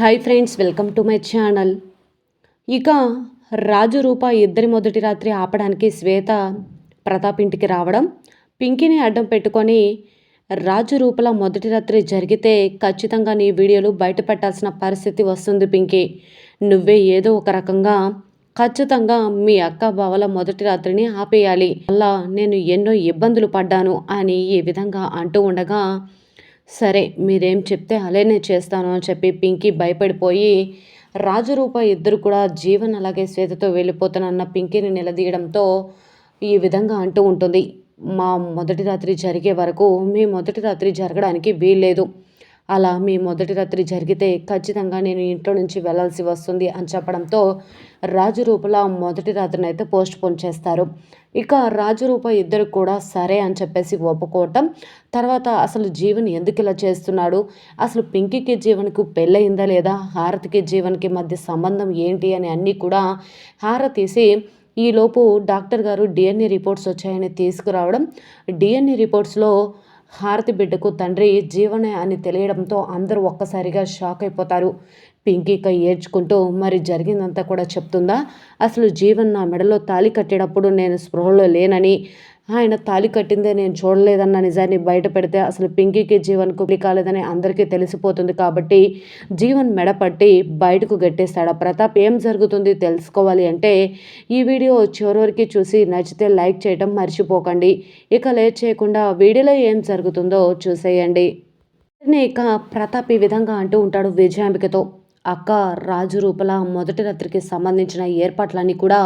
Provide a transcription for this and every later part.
Hi friends welcome to my channel ఇక రాజు రూప ఇద్దరి మొదటి రాత్రి ఆపడానికి శ్వేత ప్రతాప్ ఇంటికి రావడం పింకీని అడ్డం పెట్టుకొని రాజు రూపల మొదటి రాత్రి జరిగితే ఖచ్చితంగా నీ వీడియోలు బయటపెట్టాల్సిన పరిస్థితి వస్తుంది పింకీ. నువ్వే ఏదో ఒక రకంగా ఖచ్చితంగా మీ అక్క బావల మొదటి రాత్రిని ఆపేయాలి. అలా నేను ఎన్నో ఇబ్బందులు పడ్డాను అని ఈ విధంగా అంటూ ఉండగా సరే మీరేం చెప్తే అలానే చేస్తాను అని చెప్పి పింకీ భయపడిపోయి రాజరూప ఇద్దరు కూడా జీవన్ అలాగే శ్వేతతో వెళ్ళిపోతానన్న పింకీని నిలదీయడంతో ఈ విధంగా అంటూ ఉంటుంది. మా మొదటి రాత్రి జరిగే వరకు మీ మొదటి రాత్రి జరగడానికి వీల్లేదు. అలా మీ మొదటి రాత్రి జరిగితే ఖచ్చితంగా నేను ఇంట్లో నుంచి వెళ్ళాల్సి వస్తుంది అని చెప్పడంతో రాజరూపల మొదటి రాత్రిని అయితే పోస్ట్ పోన్ చేస్తారు. ఇక రాజరూప ఇద్దరు కూడా సరే అని చెప్పేసి ఒప్పుకోవటం తర్వాత అసలు జీవన్ ఎందుకు ఇలా చేస్తున్నాడు? అసలు పింకీకి జీవన్కు పెళ్ళయిందా లేదా? హారతికి జీవన్కి మధ్య సంబంధం ఏంటి అని అన్నీ కూడా హారతీసి ఈలోపు డాక్టర్ గారు డిఎన్ఏ రిపోర్ట్స్ వచ్చాయని తీసుకురావడం డిఎన్ఏ రిపోర్ట్స్లో హారతి బిడ్డకు తండ్రి జీవనే అని తెలియడంతో అందరూ ఒక్కసారిగా షాక్ అయిపోతారు. పింకీక ఏడ్చుకుంటూ మరి జరిగిందంతా కూడా చెప్తుందా? అసలు జీవన్ నా మెడలో తాలి కట్టేటప్పుడు నేను స్పృహలో లేనని ఆయన తాలి కట్టిందే నేను చూడలేదన్న నిజాన్ని బయట పెడితే అసలు పింకీకి జీవన్ కుప్లి కాలేదని అందరికీ తెలిసిపోతుంది కాబట్టి జీవన్ మెడపట్టి బయటకు గట్టేస్తాడు. ప్రతాప్ ఏం జరుగుతుంది తెలుసుకోవాలి అంటే ఈ వీడియో చివరికి చూసి నచ్చితే లైక్ చేయడం మర్చిపోకండి. ఇక లేట్ చేయకుండా వీడియోలో ఏం జరుగుతుందో చూసేయండి. ఇక ప్రతాప్ ఈ విధంగా అంటూ ఉంటాడు విజయాంబికతో. అక్క రాజు రూపల మొదటి రాత్రికి సంబంధించిన ఏర్పాట్లన్నీ కూడా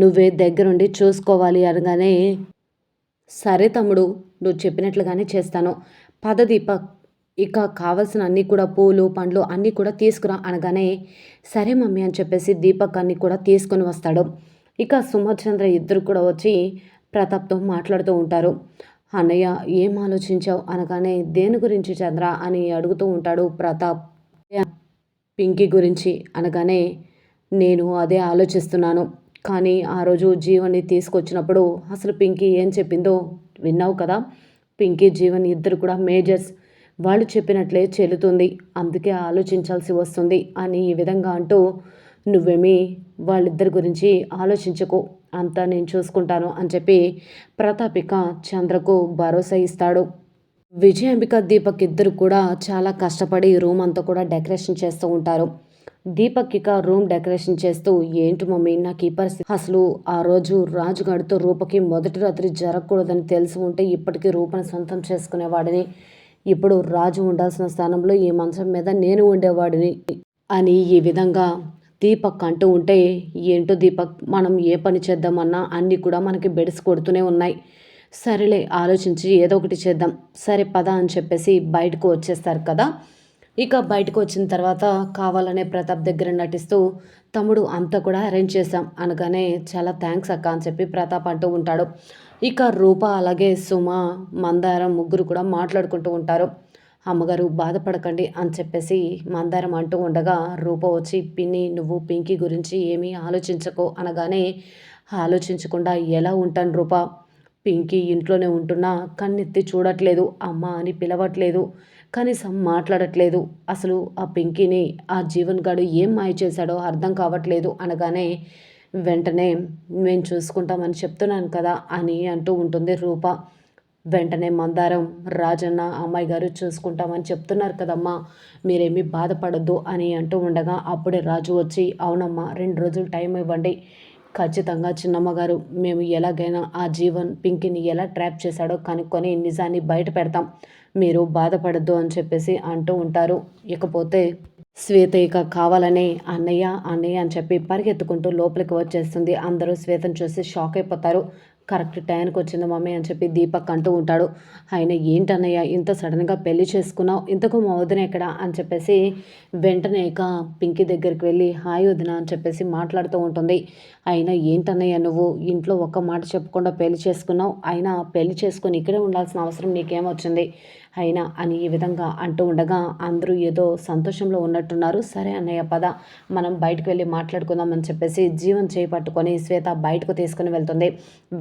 నువ్వే దగ్గరుండి చూసుకోవాలి అనగానే సరే తమ్ముడు నువ్వు చెప్పినట్లుగానే చేస్తాను. పద దీపక్ ఇక కావలసిన అన్నీ కూడా పూలు పండ్లు అన్నీ కూడా తీసుకురా అనగానే సరే మమ్మీ అని చెప్పేసి దీపక్ అన్నీ కూడా తీసుకొని వస్తాడు. ఇక సుమచంద్ర ఇద్దరు కూడా వచ్చి ప్రతాప్తో మాట్లాడుతూ ఉంటారు. అన్నయ్య ఏం ఆలోచించావు అనగానే దేని గురించి చంద్ర అని అడుగుతూ ఉంటాడు ప్రతాప్. పింకీ గురించి అనగానే నేను అదే ఆలోచిస్తున్నాను. కానీ ఆ రోజు జీవన్ని తీసుకొచ్చినప్పుడు అసలు పింకీ ఏం చెప్పిందో విన్నావు కదా? పింకీ జీవన్ ఇద్దరు కూడా మేజర్స్. వాళ్ళు చెప్పినట్లే చెల్లుతుంది. అందుకే ఆలోచించాల్సి వస్తుంది అని ఈ విధంగా అంటూ నువ్వేమీ వాళ్ళిద్దరి గురించి ఆలోచించకు. అంతా నేను చూసుకుంటాను అని చెప్పి ప్రతాపిక చంద్రకు భరోసా ఇస్తాడు. విజయాంబిక దీపక్ ఇద్దరు కూడా చాలా కష్టపడి రూమ్ అంతా కూడా డెకరేషన్ చేస్తూ ఉంటారు. దీపక్ ఇక రూమ్ డెకరేషన్ చేస్తూ ఏంటి మమ్మీ నాకు ఈ పరిస్థితి? అసలు ఆ రోజు రాజుగాడితో రూపకి మొదటి రాత్రి జరగకూడదని తెలిసి ఉంటే ఇప్పటికీ రూపని సొంతం చేసుకునేవాడిని. ఇప్పుడు రాజు ఉండాల్సిన స్థానంలో ఈ మంచం మీద నేను ఉండేవాడిని అని ఈ విధంగా దీపక్ అంటూ ఉంటే ఏంటో దీపక్ మనం ఏ పని చేద్దామన్నా అన్నీ కూడా మనకి బెడిసి కొడుతూనే ఉన్నాయి. సరేలే ఆలోచించి ఏదో ఒకటి చేద్దాం. సరే పద అని చెప్పేసి బయటకు వచ్చేస్తారు కదా. ఇక బయటకు వచ్చిన తర్వాత కావాలనే ప్రతాప్ దగ్గర నటిస్తూ తమ్ముడు అంతా కూడా అరేంజ్ చేశాం అనగానే చాలా థ్యాంక్స్ అక్క అని చెప్పి ప్రతాప్ అంటూ ఉంటాడు. ఇక రూప అలాగే సుమ మందారం ముగ్గురు కూడా మాట్లాడుకుంటూ ఉంటారు. అమ్మగారు బాధపడకండి అని చెప్పేసి మందారం అంటూ ఉండగా రూప వచ్చి పిన్ని నువ్వు పింకీ గురించి ఏమీ ఆలోచించకు అనగానే ఆలోచించకుండా ఎలా ఉంటాను రూప? పింకీ ఇంట్లోనే ఉంటున్నా కన్నెత్తి చూడట్లేదు అమ్మ అని పిలవట్లేదు. కనీసం మాట్లాడట్లేదు. అసలు ఆ పింకీని ఆ జీవన్ గాడు ఏం మాయ చేశాడో అర్థం కావట్లేదు అనగానే వెంటనే మేము చూసుకుంటామని చెప్తున్నాను కదా అని అంటూ ఉంటుంది రూప. వెంటనే మందారం రాజన్న అమ్మాయి గారు చూసుకుంటామని చెప్తున్నారు కదమ్మా మీరేమీ బాధపడద్దు అని అంటూ ఉండగా అప్పుడే రాజు వచ్చి అవునమ్మా రెండు రోజులు టైం ఇవ్వండి. ఖచ్చితంగా చిన్నమ్మగారు మేము ఎలాగైనా ఆ జీవన్ పింకిని ఎలా ట్రాప్ చేశాడో కనుక్కొని నిజాన్ని బయట పెడతాం. మీరు బాధపడద్దు అని చెప్పేసి అంటూ ఉంటారు. ఇకపోతే శ్వేత ఇక కావాలనే అన్నయ్య అన్నయ్య అని చెప్పి పరిగెత్తుకుంటూ లోపలికి వచ్చేస్తుంది. అందరూ శ్వేతను చూసి షాక్ అయిపోతారు. కరెక్ట్ టైంకి వచ్చింది మమ్మీ అని చెప్పి దీపక్ అంటూ ఉంటాడు. ఆయన ఏంటన్నయ్య ఇంత సడన్గా పెళ్ళి చేసుకున్నావు? ఇంతకు మా వదిన ఎక్కడ? అని చెప్పేసి వెంటనే ఇక పింకీ దగ్గరికి వెళ్ళి హాయ్ వదిన అని చెప్పేసి మాట్లాడుతూ ఉంటుంది. అయినా ఏంటన్నయ్య నువ్వు? ఇంట్లో ఒక్క మాట చెప్పకుండా పెళ్ళి చేసుకున్నావు. అయినా పెళ్ళి చేసుకొని ఇక్కడే ఉండాల్సిన అవసరం నీకేమొచ్చింది అయినా అని ఈ విధంగా అంటూ ఉండగా అందరూ ఏదో సంతోషంలో ఉన్నట్టున్నారు. సరే అన్నయ్య పద. మనం బయటకు వెళ్ళి మాట్లాడుకుందాం అని చెప్పేసి జీవన్ చేయి పట్టుకొని శ్వేత బయటకు తీసుకుని వెళ్తుంది.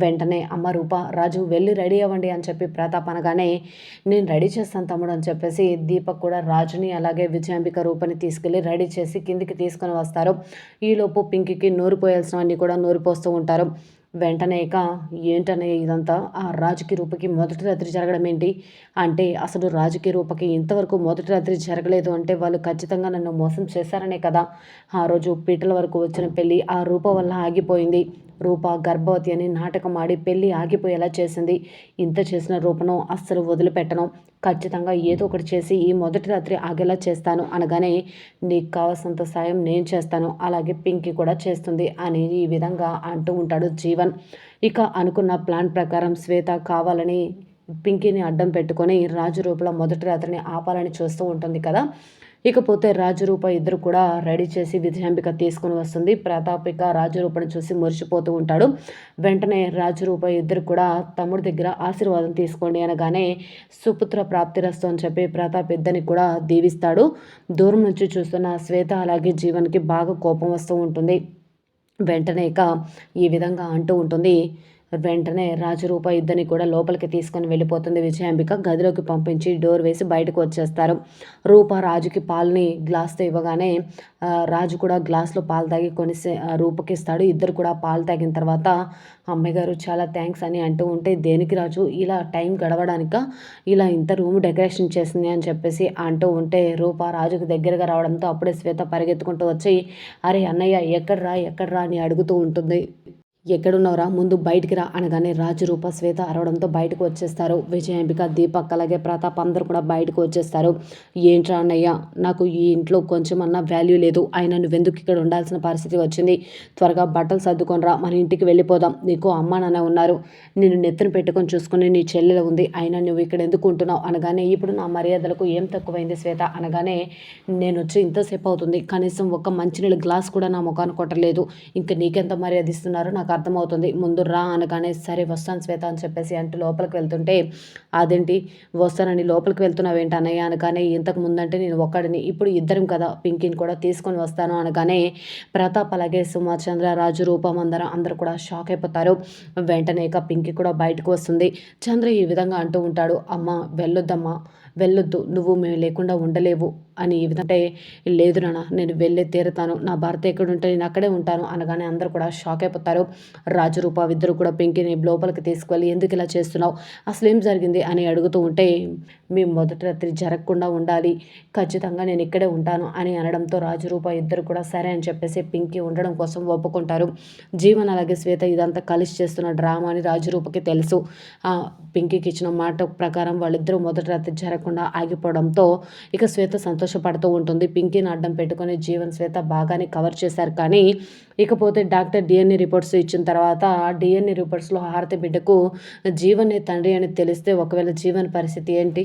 వెంటనే అమ్మ రూప రాజు వెళ్ళి రెడీ అవ్వండి అని చెప్పి ప్రతాప్ అనగానే నేను రెడీ చేస్తాను తమ్ముడు అని చెప్పేసి దీపక్ కూడా రాజుని అలాగే విజయాంబిక రూపని తీసుకెళ్ళి రెడీ చేసి కిందికి తీసుకొని వస్తారు. ఈలోపు పింకికి నూరు పోయాల్సినవన్నీ కూడా నూరు పోస్తూ ఉంటారు. వెంటనే ఇక ఏంటనే ఇదంతా? ఆ రాజుకి రూపకి మొదటి రాత్రి జరగడం ఏంటి? అంటే అసలు రాజుకి రూపకి ఇంతవరకు మొదటి రాత్రి జరగలేదు అంటే వాళ్ళు ఖచ్చితంగా నన్ను మోసం చేశారనే కదా. ఆ రోజు పీటల వరకు వచ్చిన పెళ్ళి ఆ రూప వల్ల ఆగిపోయింది. రూప గర్భవతి అని నాటకం ఆడి పెళ్ళి ఆగిపోయేలా చేసింది. ఇంత చేసిన రూపను అస్సలు వదిలిపెట్టను. ఖచ్చితంగా ఏదో ఒకటి చేసి ఈ మొదటి రాత్రి ఆగేలా చేస్తాను అనగానే నీకు కావాల్సినంత సాయం నేను చేస్తాను. అలాగే పింకీ కూడా చేస్తుంది అని ఈ విధంగా అంటూ ఉంటాడు జీవన్. ఇక అనుకున్న ప్లాన్ ప్రకారం శ్వేత కావాలని పింకీని అడ్డం పెట్టుకొని రాజు రూపంలో మొదటి రాత్రిని ఆపాలని చూస్తూ ఉంటుంది కదా. ఇకపోతే రాజరూప ఇద్దరు కూడా రెడీ చేసి విజయాంబిక తీసుకుని వస్తుంది. ప్రతాపిక రాజరూపను చూసి మురిసిపోతూ ఉంటాడు. వెంటనే రాజరూప ఇద్దరు కూడా తమ్ముడి దగ్గర ఆశీర్వాదం తీసుకోండి అనగానే సుపుత్ర ప్రాప్తిరస్తు అని చెప్పి ప్రతాప్ ఇద్దరిని కూడా దీవిస్తాడు. దూరం నుంచి చూస్తున్న శ్వేత అలాగే జీవన్కి బాగా కోపం వస్తూ ఉంటుంది. వెంటనే ఇక ఈ విధంగా అంటూ ఉంటుంది. వెంటనే రాజరూప ఇద్దరిని కూడా లోపలికి తీసుకొని వెళ్ళిపోతుంది. విజయాంబిక గదిలోకి పంపించి డోర్ వేసి బయటకు వచ్చేస్తారు. రూప రాజుకి పాలని గ్లాస్తో ఇవ్వగానే రాజు కూడా గ్లాస్లో పాలు తాగి కొని రూపకి ఇస్తాడు. ఇద్దరు కూడా పాలు తాగిన తర్వాత అమ్మాయి గారు చాలా థ్యాంక్స్ అని అంటూ ఉంటే దేనికి రాజు ఇలా టైం గడవడానిక ఇలా ఇంత రూమ్ డెకరేషన్ చేసింది అని చెప్పేసి అంటూ ఉంటే రూప రాజుకు దగ్గరగా రావడంతో అప్పుడే శ్వేత పరిగెత్తుకుంటూ వచ్చి అరే అన్నయ్య ఎక్కడ్రా ఎక్కడ్రా అని అడుగుతూ ఉంటుంది. ఎక్కడున్నావురా? ముందు బయటికి రా అనగానే రాజు రూప శ్వేత అరవడంతో బయటకు వచ్చేస్తారు. విజయాంబిక దీపక్ అలాగే ప్రతాప్ అందరూ కూడా బయటకు వచ్చేస్తారు. ఏంట్రా అన్నయ్య నాకు ఈ ఇంట్లో కొంచెం అన్న వాల్యూ లేదు. అయినా నువ్వెందుకు ఇక్కడ ఉండాల్సిన పరిస్థితి వచ్చింది? త్వరగా బట్టలు సర్దుకొనిరా. మన ఇంటికి వెళ్ళిపోదాం. నీకు అమ్మ నాన్న ఉన్నారు. నేను నెత్తిన పెట్టుకొని చూసుకుని నీ చెల్లెలు ఉంది. అయినా నువ్వు ఇక్కడ ఎందుకు ఉంటున్నావు? అనగానే ఇప్పుడు నా మర్యాదలకు ఏం తక్కువైంది శ్వేత? అనగానే నేను వచ్చి ఇంతసేపు అవుతుంది. కనీసం ఒక మంచినీళ్ళ గ్లాస్ కూడా నా ముఖాన్ని కొట్టలేదు. ఇంకా నీకెంత మర్యాద ఇస్తున్నారో నాకు అర్థమవుతుంది. ముందు రా అనగానే సరే వస్తాను శ్వేత అని చెప్పేసి అంటూ లోపలికి వెళ్తుంటే అదేంటి వస్తానని లోపలికి వెళ్తున్నావు ఏంటి అన్నయ్య? అనగానే ఇంతకు ముందంటే నేను ఒక్కడిని ఇప్పుడు ఇద్దరం కదా పింకీని కూడా తీసుకొని వస్తాను. అనగానే ప్రతాప్ అలాగే సుమాచంద్ర రాజు రూపం అందరం అందరూ కూడా షాక్ అయిపోతారు. వెంటనే ఇక పింకీ కూడా బయటకు వస్తుంది. చంద్ర ఈ విధంగా అంటూ ఉంటాడు అమ్మ వెళ్ళొద్దమ్మా వెళ్ళొద్దు నువ్వు మేము లేకుండా ఉండలేవు అని ఈ విధంగా లేదు నాన్న నేను వెళ్ళే తీరుతాను నా భర్త ఎక్కడుంటే నేను అక్కడే ఉంటాను అనగానే అందరూ కూడా షాక్ అయిపోతారు. రాజు రూప ఇద్దరు కూడా పెంకిని లోపలికి తీసుకువెళ్ళి ఎందుకు ఇలా చేస్తున్నావు? అసలు ఏం జరిగింది? అని అడుగుతూ ఉంటే మేము మొదటి రాత్రి జరగకుండా ఉండాలి. ఖచ్చితంగా నేను ఇక్కడే ఉంటాను అని అనడంతో రాజు రూప ఇద్దరు కూడా సరే అని చెప్పేసి పింకీ ఉండడం కోసం ఒప్పుకుంటారు. జీవన్ అలాగే శ్వేత ఇదంతా కలిసి చేస్తున్న డ్రామా అని రాజరూపకి తెలుసు. ఆ పింకీకి ఇచ్చిన మాట ప్రకారం వాళ్ళిద్దరూ మొదటి రాత్రి జరగకుండా ఆగిపోవడంతో ఇక శ్వేత సంతోషపడుతూ ఉంటుంది. పింకీని అడ్డం పెట్టుకొని జీవన్ శ్వేత బాగానే కవర్ చేశారు కానీ ఇకపోతే డాక్టర్ డిఎన్ఏ రిపోర్ట్స్ ఇచ్చిన తర్వాత డిఎన్ఏ రిపోర్ట్స్లో హారతి బిడ్డకు జీవనే తండ్రి అని తెలిస్తే ఒకవేళ జీవన్ పరిస్థితి ఏంటి?